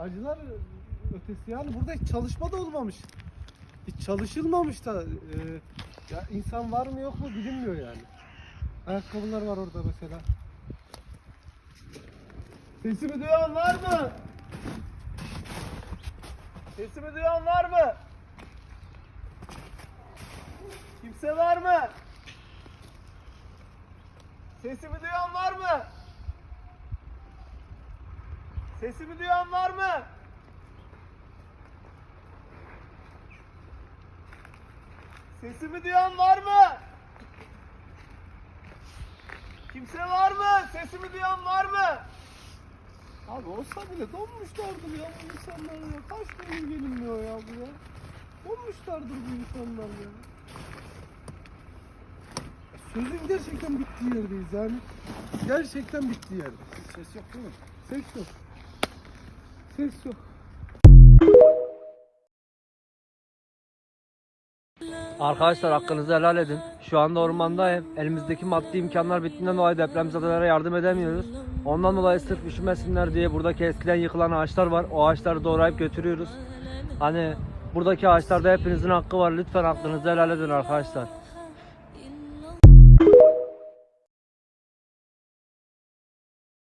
acılar ötesi yani burada hiç çalışma da olmamış. Hiç çalışılmamış da e, ya insan var mı yok mu bilinmiyor yani. Ayakkabılar var orada mesela. Sesimi duyan var mı? Sesimi duyan var mı? Kimse var mı? Sesimi duyan var mı? Sesimi duyan var mı? Sesimi duyan var mı? Kimse var mı? Sesimi duyan var mı? Abi olsa bile donmuşlardır ya bu insanlar ya. Kaç gün gelinmiyor ya buraya. Donmuşlardır bu insanlar ya. Sözün gerçekten bittiği yerdeyiz yani. Gerçekten bittiği yerde. Ses yok değil mi? Ses yok. Ses yok. Arkadaşlar hakkınızı helal edin. Şu anda ormandayım. Elimizdeki maddi imkanlar bittiğinden dolayı depremzedelere yardım edemiyoruz. Ondan dolayı sırf üşümesinler diye buradaki eskiden yıkılan ağaçlar var. O ağaçları doğrayıp götürüyoruz. Hani buradaki ağaçlarda hepinizin hakkı var. Lütfen hakkınızı helal edin arkadaşlar.